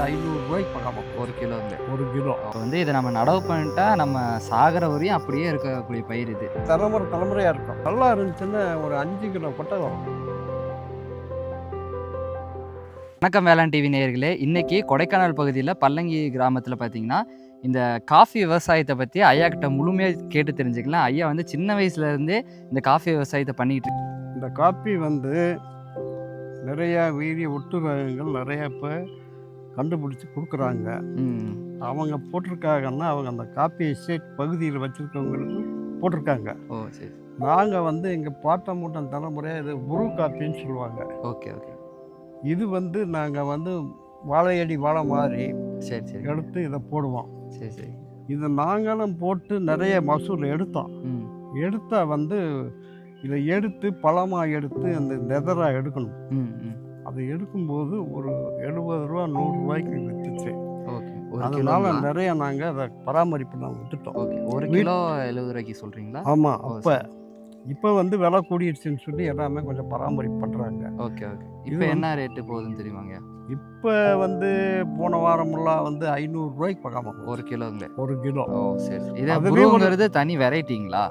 ஐநூறுரூவாய்க்கு பக்கம் ஒரு கிலோங்க ஒரு கிலோ. வந்து இதை நம்ம நடவு பண்ணிட்டா நம்ம சாகர வரையும் அப்படியே இருக்கக்கூடிய பயிர் இது. தலைமுறை தலைமுறையாக இருக்கும். நல்லா இருந்துச்சுன்னா ஒரு அஞ்சு கிலோ கொட்டை வரும். வணக்கம் வேளாண் டிவி நேயர்களே. இன்னைக்கு கொடைக்கானல் பகுதியில் பல்லங்கி கிராமத்தில் பார்த்தீங்கன்னா இந்த காஃபி விவசாயத்தை பற்றி ஐயா கிட்ட முழுமையாக கேட்டு தெரிஞ்சுக்கலாம். ஐயா வந்து சின்ன வயசுல இருந்தே இந்த காஃபி விவசாயத்தை இருக்கு- இந்த காப்பி வந்து நிறையா வீரிய ஒட்டு ரகங்கள் நிறையா இப்போ கண்டுபிடிச்சி கொடுக்குறாங்க. அவங்க போட்டிருக்காங்கன்னா அவங்க அந்த காப்பி எஸ்டேட் பகுதியில் வச்சுருக்கவங்களுக்கு போட்டிருக்காங்க. ஓ சரி. நாங்கள் வந்து எங்கள் பாட்ட மூட்டம் தலைமுறையாக இது புரு காப்பின்னு சொல்லுவாங்க. Okay okay. இது வந்து நாங்கள் வந்து வாழையடி வாழை மாதிரி சரி சரி. எடுத்து இதை போடுவோம். சரி சரி. இதை நாங்களும் போட்டு நிறைய மசூல் எடுத்தோம். ம். எடுத்தா வந்து இதை எடுத்து பழமாக எடுத்து அந்த லெதராக எடுக்கணும். ம் ம். அதை எடுக்கும்போது ஒரு எழுபது ரூபா நூறுரூவாய்க்கு விற்றுச்சு அதனால நிறைய நாங்கள் அதை பராமரிப்பு நாங்கள் விட்டுட்டோம் ஓகே. ஒரு கிலோ எழுபது ரூபாய்க்கு சொல்கிறீங்களா ஆமாம் அப்போ இப்போ வந்து விலை கூடிடுச்சுன்னு சொல்லி எல்லாமே கொஞ்சம் பராமரிப்பு பண்ணுறாங்க ஓகே ஓகே. இப்போ என்ன ரேட்டு போகுதுன்னு தெரியுமாங்க இப்போ வந்து போன வாரமெல்லாம் வந்து ஐநூறுரூவாய்க்கு பக்காம ஒரு கிலோங்களே ஒரு கிலோ. ஓ சரி இது தனி வெரைட்டிங்களா?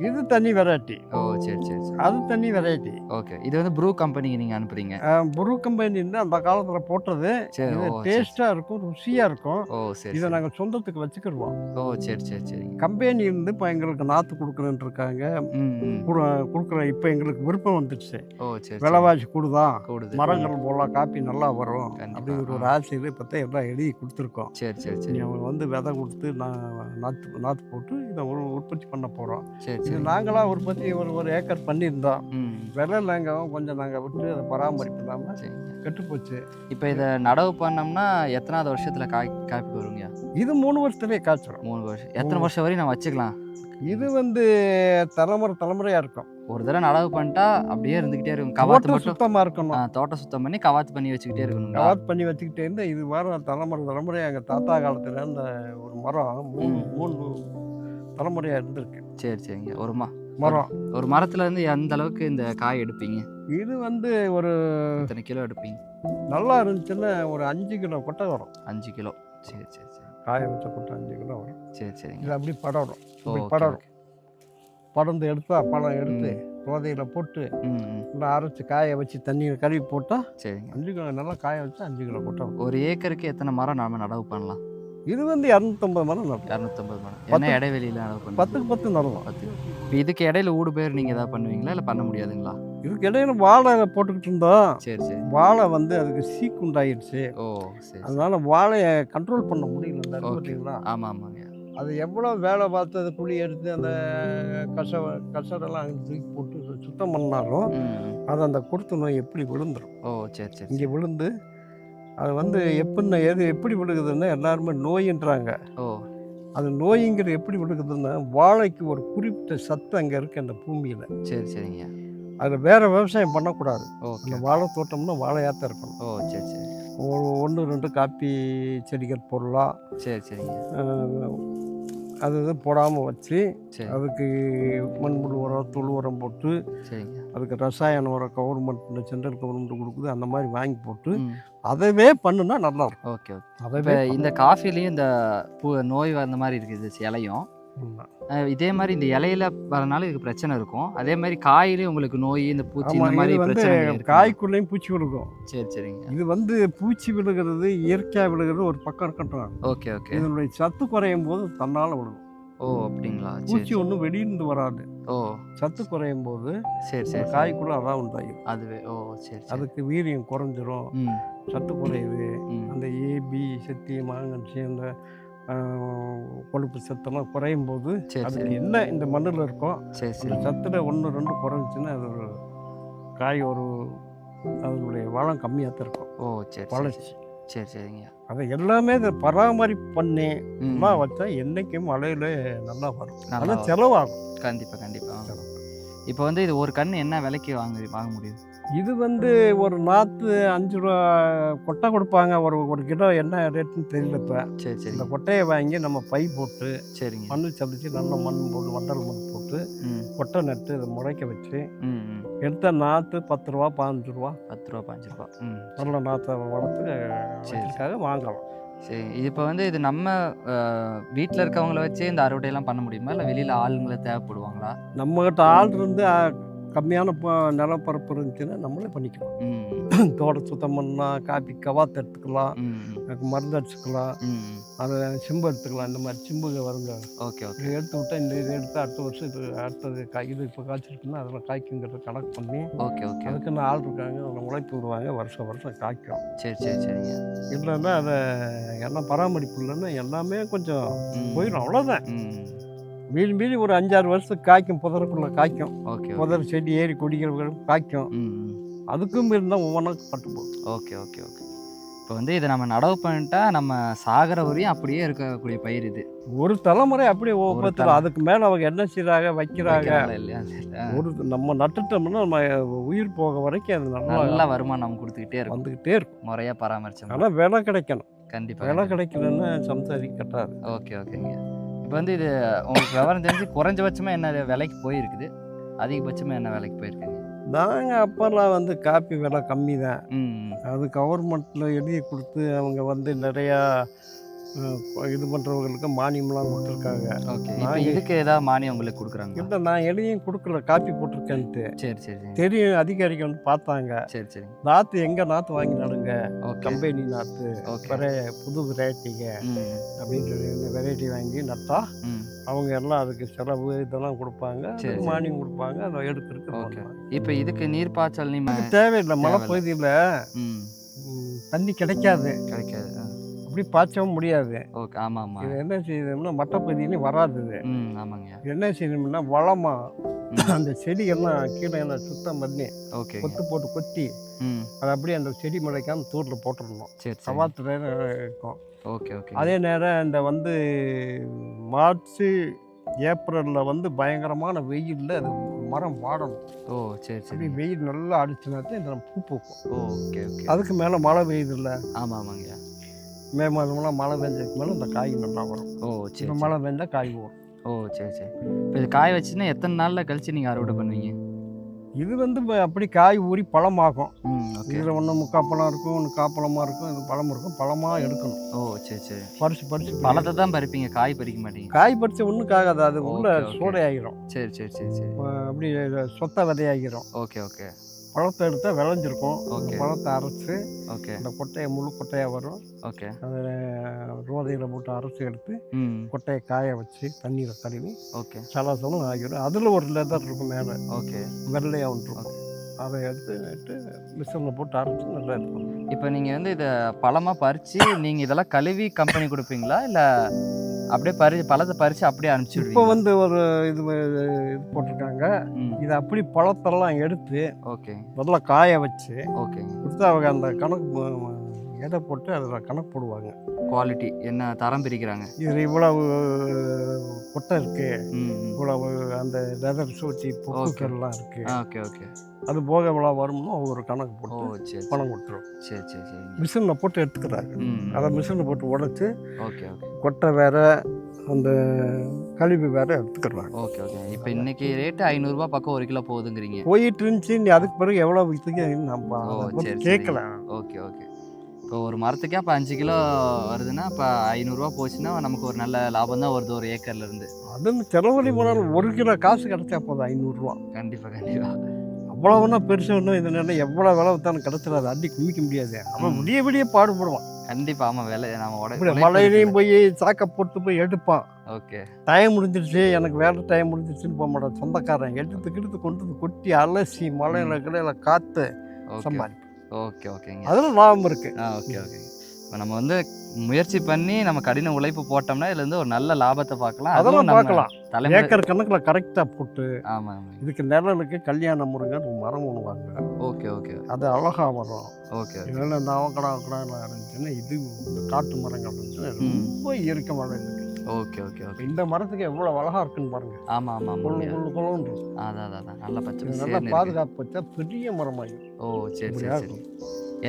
இது தனி வெரைட்டி ஓ சரி சரி சரி. அது தனி வெரைட்டி ஓகே. இது வந்து ப்ரூ கம்பெனிக்கு நீங்கள் அனுப்புறீங்க? புரு கம்பெனின்னு அந்த காலத்தில் போட்டது. சரி சரி டேஸ்ட்டாக இருக்கும் ருசியாக இருக்கும். ஓ சரி இதை சரி. நாங்கள் சொந்தத்துக்கு வச்சுக்கிடுவோம். ஓ சரி சரி சரிங்க கம்பெனி இருந்து இப்போ எங்களுக்கு நாற்று கொடுக்குறேன்னு இருக்காங்க. கொடுக்குற இப்போ எங்களுக்கு விருப்பம் வந்துடுச்சு ஓ சரி சரி. விலைவாசி கூடுதான் கூடுது. மரங்கள் போடலாம் காப்பி நல்லா வரும். அப்படிங்கிற ஒரு ஆசையில் இப்போ தான் எல்லாம் எழுதி கொடுத்துருக்கோம். சரி சரி சரி. அவங்க வந்து விதை கொடுத்து நான் நாற்று நாற்று போட்டு இதை ஒரு உற்பத்தி பண்ண போகிறோம் சரி இது சரி நாங்களாக உற்பத்தி ஒரு ஒரு ஏக்கர் பண்ணியிருந்தோம். விலை நாங்கள் கொஞ்சம் நாங்கள் விட்டு அதை பராமரிப்பு இல்லாமல் கெட்டுப்போச்சு. இப்போ இதை நடவு பண்ணோம்னா எத்தனாவது வருஷத்துல காய் காய்ப்பு வருங்க? இது மூணு வருஷத்துலேயே காய்ச்சிரும். மூணு வருஷம். எத்தனை வருஷம் வரையும் நான் வச்சுக்கலாம்? இது வந்து தலைமுறை தலைமுறையாக இருக்கும். ஒரு தடவை நடவு பண்ணிட்டா அப்படியே இருந்துகிட்டே இருக்கும். கவாத்து சுத்தமாக இருக்கணும். தோட்டம் சுத்தம் பண்ணி கவாத்து பண்ணி வச்சுக்கிட்டே இருக்கணுங்களா? கவாத் பண்ணி வச்சுக்கிட்டே இருந்தால் இது வர தலைமுறை தலைமுறையாக எங்கள் தாத்தா காலத்தில் அந்த ஒரு மரம். மூணு. மூணு தலைமுறையாக இருந்திருக்கு. சரி சரிங்க. ஒரு மா மரம். ஒரு மரத்துல இருந்து எந்த அளவுக்கு இந்த காய் எடுப்பீங்க? இது வந்து ஒரு எத்தனை கிலோ எடுப்பீங்க? நல்லா இருந்துச்சுன்னா ஒரு அஞ்சு கிலோ கொட்டை வரும். அஞ்சு கிலோ. சரி சரி சரி. காய வச்ச கொட்டை அஞ்சு கிலோ வரும். சரி சரிங்க. இது அப்படி படரும் இப்படி படரும். படர்ந்து எடுத்தா பழம் எடுத்து கோதையில் போட்டு நல்லா அரைச்சி காய வச்சு தண்ணியில் கழுவி போட்டால் சரிங்க. அஞ்சு கிலோ நல்லா காய வச்சு அஞ்சு கிலோ கொட்டை வரும். ஒரு ஏக்கருக்கு எத்தனை மரம் நாம நடவு பண்ணலாம்? இது வந்து இரநூத்தம்பது மரம் நடும் இரநூத்தம்பது மரம். என்ன இடைவெளியில பண்ணலாம் பத்துக்கு பத்து நடலாம். பத்து. இப்போ இதுக்கு இடையில ஊடு பேர் நீங்க ஏதாவது பண்ணுவீங்களா? இல்லை பண்ண முடியாதுங்களா? இதுக்கு இடையில வாழை போட்டுக்கிட்டு இருந்தோம். சரி சரி. வாழை வந்து அதுக்கு சீக்கு உண்டாயிருச்சு ஓ சரி அதனால வாழையை கண்ட்ரோல் பண்ண முடியல. பார்த்தீங்களா? ஆமா ஆமாங்க. அது எவ்வளோ வேலை பார்த்து அது புளி எடுத்து அந்த கச கசடெல்லாம் அங்கே தூக்கி போட்டு சுத்தம் பண்ணாலும். அது அந்த கொடுத்த நோய் எப்படி விழுந்துரும். ஓ சரி சரி. இங்கே விழுந்து அது வந்து எப்படின்னா எது எப்படி விழுகுதுன்னா எல்லாருமே நோயின்றாங்க. ஓ. அது நோய்ங்கிறது எப்படி விழுகுதுன்னா வாழைக்கு ஒரு குறிப்பிட்ட சத்து அங்கே இருக்குது அந்த பூமியில். சரி சரிங்க. அதில் வேற விவசாயம் பண்ணக்கூடாது. அந்த வாழை தோட்டம்னா வாழையாத்தான் இருக்கணும். ஓ சரி சரி. ஒரு ஒன்று ரெண்டு காப்பி செடிகள் போடலாம். சரி சரிங்க. அது இது போடாமல் வச்சு அதுக்கு மண்புழு உரம் தொழு உரம் போட்டு சரிங்க. அதுக்கு ரசாயன உரம் கவர்மெண்ட் சென்ட்ரல் கவர்மெண்ட் கொடுக்குது அந்த மாதிரி வாங்கி போட்டு அதவே பண்ணுனா நல்லா இருக்கும். Okay okay. அதவே இந்த காஃபிலையும் இந்த பூ நோய் வந்த மாதிரி இருக்குது இலையும். இதே மாதிரி இந்த இலையில வரனால இதுக்கு பிரச்சனை இருக்கும். அதே மாதிரி காயிலையும் உங்களுக்கு நோய் இந்த பூச்சி இந்த மாதிரி வந்து காய்க்குள்ளேயும் பூச்சி விழுகும். சரி சரிங்க. இது வந்து பூச்சி விழுகிறது இயற்கையாக விழுகிறது ஒரு பக்கம் இருக்கட்டும் ஓகே ஓகே. இதனுடைய சத்து குறையும் போது தன்னால் விழுகும். ஓ அப்படிங்களா? பூச்சி ஒன்றும் வெளியிருந்து வராது. ஓ. சத்து குறையும் போது சரி சரி. காய்க்குள்ள அதான் உண்டாயிடும் அதுவே ஓ சரி அதுக்கு வீரியம் குறைஞ்சிரும். சத்து குறையுது. அந்த ஏபி சக்தி மாங்கன்சி அந்த ஆஹ், கொழுப்பு சத்தெல்லாம் குறையும் போது சரி. என்ன இந்த மண்ணில் இருக்கோ சரி அந்த சரி. சத்துல ஒன்று ரெண்டு குறைஞ்சிச்சுன்னா அது ஒரு காய் ஒரு அதனுடைய வளம் கம்மியாக தான் இருக்கும். ஓ சரி சரி. வளர்ச்சி. சரி சரிங்க. அதை எல்லாமே இதை பராமரிப்பு பண்ணி வச்சா என்றைக்கும் மழையில நல்லா வரும். நல்லா செலவாகும். கண்டிப்பா கண்டிப்பா. இப்போ வந்து இது ஒரு கன்று என்ன விலைக்கு வாங்க வாங்க முடியும் இது வந்து ஒரு நாற்று அஞ்சு ரூபா கொட்டை கொடுப்பாங்க. ஒரு ஒரு கிலோ என்ன ரேட்டுன்னு தெரியல இப்போ. சரி இந்த சரிங்க கொட்டையை வாங்கி நம்ம பை போட்டு சரிங்க. மண் சமைச்சு நல்ல மண் போட்டு வண்டல் மண் போட்டு கொட்டை நட்டு இதை முளைக்க வச்சு எடுத்த நாற்று பத்து ரூபா பதினஞ்சு ரூபா. பத்து ரூபா பாஞ்சு ரூபா. நல்ல நாற்றை வளர்த்து சரி. வாங்கலாம். சரி இது இப்போ வந்து இது நம்ம வீட்டில் இருக்கவங்கள வச்சே இந்த அறுவடையெல்லாம் பண்ண முடியுமா? இல்லை வெளியில் ஆளுங்களை தேவைப்படுவாங்களா? நம்மகிட்ட ஆள் இருந்து கம்மியான ப- நிலப்பரப்பு இருந்துச்சுன்னா நம்மளே பண்ணிக்கலாம். ம். தோட்டம் சுத்தம் பண்ணலாம் காப்பி கவாத்து எடுத்துக்கலாம். மருந்து அடிச்சுக்கலாம். அதை சிம்பு எடுத்துக்கலாம். இந்த மாதிரி சிம்புங்க வருங்க. Okay okay. எடுத்து விட்டா இந்த இது எடுத்து அடுத்த வருஷம் இது அடுத்தது காய் இது இப்போ காய்ச்சிருக்குன்னா அதில் காய்க்குங்கிறத கணக்கு பண்ணி ஓகே ஓகே. அதுக்குன்னு ஆள் இருக்காங்க அதில் உழைப்பு விடுவாங்க வருஷம் வருஷம் காய்க்கும். சரி சரி சரிங்க. இல்லைன்னா அதை எல்லாம் பராமரிப்பு இல்லைன்னா எல்லாமே கொஞ்சம் போயிடும் அவ்வளோதான் மீறி மீறி ஒரு அஞ்சாறு வருஷத்துக்கு காய்க்கும் புதருக்குள்ளே காய்க்கும். ஓகே புதர் செடி ஏறி கொடிகள் காய்க்கும். அதுக்கும் இருந்தால் ஒவ்வொன்றா பட்டு போகும். Okay okay okay. இப்போ வந்து இதை நம்ம நடவு பண்ணிட்டா நம்ம சாகிற வரையும் அப்படியே இருக்கக்கூடிய பயிர் இது. ஒரு தலைமுறை அப்படியே ஒவ்வொருத்தர். அதுக்கு மேலே அவங்க என்ன செய்கிறாங்க வைக்கிறாங்க. இல்லையா. ஒரு நம்ம நட்டுட்டோம்னா நம்ம உயிர் போக வரைக்கும் அது நல்லா நல்ல வருமானம் நம்ம கொடுத்துக்கிட்டே இருக்கும். வந்துக்கிட்டே இருக்கும். முறையாக பராமரிச்சோம் ஆனால் விலை கிடைக்கணும். கண்டிப்பாக விலை கிடைக்கலன்னா சம்சாரி கட்டாது. ஓகே ஓகேங்க. இப்போ வந்து இது உங்களுக்கு விவரம் தெரிஞ்சு குறைஞ்சபட்சமாக என்ன விலைக்கு போயிருக்குது? அதிகபட்சமாக என்ன விலைக்கு போயிருக்குங்க? நாங்கள் அப்போல்லாம் வந்து காப்பி விலை கம்மி தான். அது கவர்மெண்ட்டில் எழுதி கொடுத்து அவங்க வந்து நிறையா இது பண்ணுறவங்களுக்கு மானியம்லாம் கொடுத்துருக்காங்க. ஓகே இதுக்கு ஏதாவது மானியம் உங்களுக்கு கொடுக்குறாங்க இல்லை நான் எழுதியும் கொடுக்கல காப்பி போட்டிருக்கேன்ட்டு. சரி சரி தெரியும் அதிகாரிகள் வந்து பார்த்தாங்க. சரி சரி. நாற்று எங்கே நாற்று வாங்கி நடுங்க கம்பெனி நாற்று வெரை புது வெரைட்டிங்க இந்த வெரைட்டி வாங்கி நட்டா அவங்க எல்லாம் அதுக்கு செலவு இதெல்லாம் கொடுப்பாங்க. மானியம் கொடுப்பாங்க. அதை ஓகே பண்ணுவாங்க. இப்போ இதுக்கு நீர் பாய்ச்சல் நீ இதுக்கு தேவையில்லை. மழை. பகுதியில் தண்ணி கிடைக்காது. கிடைக்காது. ஆ. அப்படி பாய்ச்சவும் முடியாது. ஓகே ஆமாம் ஆமாம் இது என்ன செய்யணும்னா மட்டை பகுதியிலையும் வராது இது ம் ஆமாங்க. என்ன செய்யணும்னா வளமா ம். அந்த செடியெல்லாம் கீழே எல்லாம் சுத்தம் பண்ணி ஓகே கொத்து போட்டு கொத்தி அதை அப்படியே அந்த செடி முளைக்காம தூரில் போட்டுடணும். சரி சவாத்துல இருக்கும். ஓகே ஓகே அதே நேரம் இந்த வந்து மார்ச் ஏப்ரலில் வந்து பயங்கரமான வெயிலில் அது மரம் வாடணும். ஓ சரி சரி. வெயில் நல்லா அடிச்சுனாத்தான் இந்த பூ பூக்கும். Okay okay. அதுக்கு மேலே மழை பெய்யுதுல்ல? ஆமாம் ஆமாங்க. மே மாதம்லாம் மழை பெஞ்சதுக்கு மேலே இந்த காய் நல்லா வரும். ஓ சரி. மழை பெஞ்சால் காய் வரும் ஓ சரி சரி. இப்போ இது காய வச்சுன்னா எத்தனை நாளில் கழிச்சு நீங்கள் அறுவடை பண்ணுவீங்க? இது வந்து இப்ப அப்படி காய் ஊறி பழமாகும் இதில் ஒன்று முக்கால் பழம் இருக்கும் ஒன்று காப்பழமாக இருக்கும் இது பழம் இருக்கும். பழமாக எடுக்கணும். ஓ சரி சரி. பறிச்சு பறிச்சு பழத்தை தான் பறிப்பீங்க காய் பறிக்க மாட்டீங்க? காய் பறிச்ச ஒன்றும் ஆகாது அது உள்ள ஓகே. சோடையாகிரும் சரி சரி சரி சரி. அப்படி சொத்த விதையாகிரும் ஓகே ஓகே. பழத்தை எடுத்தால் விளைஞ்சிருக்கும். அந்த. பழத்தை அரைச்சு ஓகே. அந்த கொட்டையை முழு கொட்டையாக வரும். ஓகே. அதை ரோதையில் போட்டு அரைச்சி எடுத்து ம். கொட்டையை காய வச்சு தண்ணீரை கழுவி ஓகே. சலாசலம் ஆகிடும் அதில் ஒரு லெதர் இருக்கும் மேலே. ஓகே. வெள்ளையாக ஒன்று இருக்கும். அதை எடுத்து மிஷினில் போட்டு அரைச்சி நல்லா இருக்கும் இப்போ நீங்கள் வந்து இதை பழமாக பறித்து நீங்கள் இதெல்லாம் கழுவி கம்பெனி கொடுப்பீங்களா? இல்லை அப்படியே பறி பழத்தை பறித்து அப்படியே இப்போ அனுப்பிச்சிடுவீங்க வந்து ஒரு இது இது போட்டிருக்காங்க. இதை அப்படி பழத்தெல்லாம் எடுத்து ஓகே. நல்லா காய வச்சு ஓகேங்க கொடுத்து அவங்க அந்த கணக்கு எடை போட்டு அதில் கணக்கு போடுவாங்க? குவாலிட்டி என்ன தரம் பிரிக்கிறாங்க? இது இவ்வளவு கொட்டை இருக்கு. இவ்வளவு அந்த லெதர் சூட்டி பொக்குக்கள்லாம் இருக்கு. Okay okay. அது போக இவ்வளோ வரும்னு ஒரு கணக்கு போட்டு சரி பணம் கொடுத்துரும். சரி சரி சரிங்க மிஷினில் போட்டு எடுத்துக்கிறாங்க. அதை மிஷினில் போட்டு உடைச்சு ஓகே ஓகே. கொட்டை வேற அந்த கழிவு வேற எடுத்துக்கிறாங்க. Okay okay. இப்போ இன்னைக்கு ரேட்டு ஐநூறுரூவா பக்கம் ஒரு கிலோ போகுதுங்கிறீங்க. போயிட்டு இருந்துச்சு நீ அதுக்கு பிறகு எவ்வளோ விற்றுக்கு நம்ம ஓ, அதை பத்தி சரி, சரி. கேட்கல ஓகே ஓகே. இப்போ ஒரு மரத்துக்கே அப்போ அஞ்சு கிலோ வருதுன்னா இப்போ ஐநூறுரூவா போச்சுன்னா நமக்கு ஒரு நல்ல லாபம் தான் வருது ஒரு ஏக்கர்ல இருந்து. அதுன்னு செலவழி போனாலும் ஒரு கிலோ காசு கிடைச்சா போதும் ஐநூறுரூவா கண்டிப்பாக கண்டிப்பாக அவ்வளவுனா பெருசு ஒன்றும் இது என்ன எவ்வளோ விலை வித்தாலும் கிடைச்சிடாது அள்ளி குமிக்க முடியாது. அவன். விடிய விடிய பாடுபடுவான். கண்டிப்பாக ஆமாம் விலை நம்ம உடனே மழையிலையும் போய் சாக்கை போட்டு போய் எடுப்பான். ஓகே. டைம் முடிஞ்சிருச்சு எனக்கு வேலை டைம் முடிஞ்சிருச்சுன்னு போக மாட்டான். சொந்தக்காரன் எடுத்து கிடுத்து கொண்டு கொட்டி அலசி மழையில கிளையில காத்து ஓகே. சம்பாதி. ஓகே ஓகேங்க. அதில் லாபம் இருக்கு. ஆ ஓகே ஓகே இப்போ நம்ம வந்து முயற்சி பண்ணி நம்ம கடின உழைப்பு போட்டோம்னா இதுல இருந்து ஒரு நல்ல லாபத்தை பார்க்கலாம். அதெல்லாம் பார்க்கலாம். தலைமுறை ஏக்கர் கணக்கில் கரெக்டாக போட்டு ஆமாம் இதுக்கு நிழலுக்கு கல்யாண முருங்கன்னு ஒரு மரம் ஒன்று வாங்க ஓகே ஓகே. அது அழகா வரும். ஓகே இதெல்லாம் இந்த அவக்கடா அவக்கடா இருந்துச்சுன்னா இது காட்டு மரங்கள் இருந்துச்சுன்னா. ரொம்ப இயற்கை மழை இருக்கு ஓகே ஓகே ஓகே. இந்த மரத்துக்கு எவ்வளோ அழகா இருக்குன்னு பாருங்க. கொழு ஐயா கொழு கொழுன்னு இருக்கும். அதான் அதான் அதான். நல்ல பச்சை நல்லா. பாதுகாப்பு வச்சா பெரிய மரமாகி ஓ சரி சரி சரி.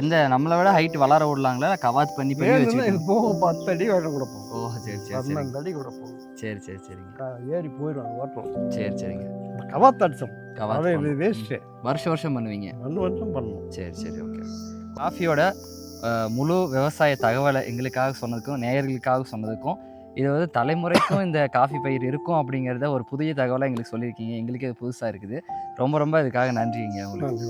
எந்த நம்மளை விட ஹைட் வளர விடலாங்களா? கவாத் பண்ணி பண்ணி இது போக பத்து அடி வரை கூட போகும் ஓ சரி சரி பன்னெண்டு அடி கூட போகும் சரி சரி சரிங்க. ஏறி போயிடும் ஓட்டணும் சரி சரிங்க. கவாத்து அடிச்சோம். கவாத் வேஸ்ட்டு வருஷம் வருஷம் பண்ணுவீங்க? ரெண்டு வருஷம் பண்ணணும் சரி சரி ஓகே காஃபியோட முழு விவசாய தகவலை எங்களுக்காக சொன்னதுக்கும் நேயர்களுக்காக சொன்னதுக்கும் இது வந்து தலைமுறைக்கும் இந்த காஃபி பயிர் இருக்கும் அப்படிங்கிறத ஒரு புதிய தகவலை எங்களுக்கு சொல்லியிருக்கீங்க. எங்களுக்கு இது புதுசாக இருக்குது. ரொம்ப ரொம்ப இதுக்காக நன்றிங்க. உங்களுக்கு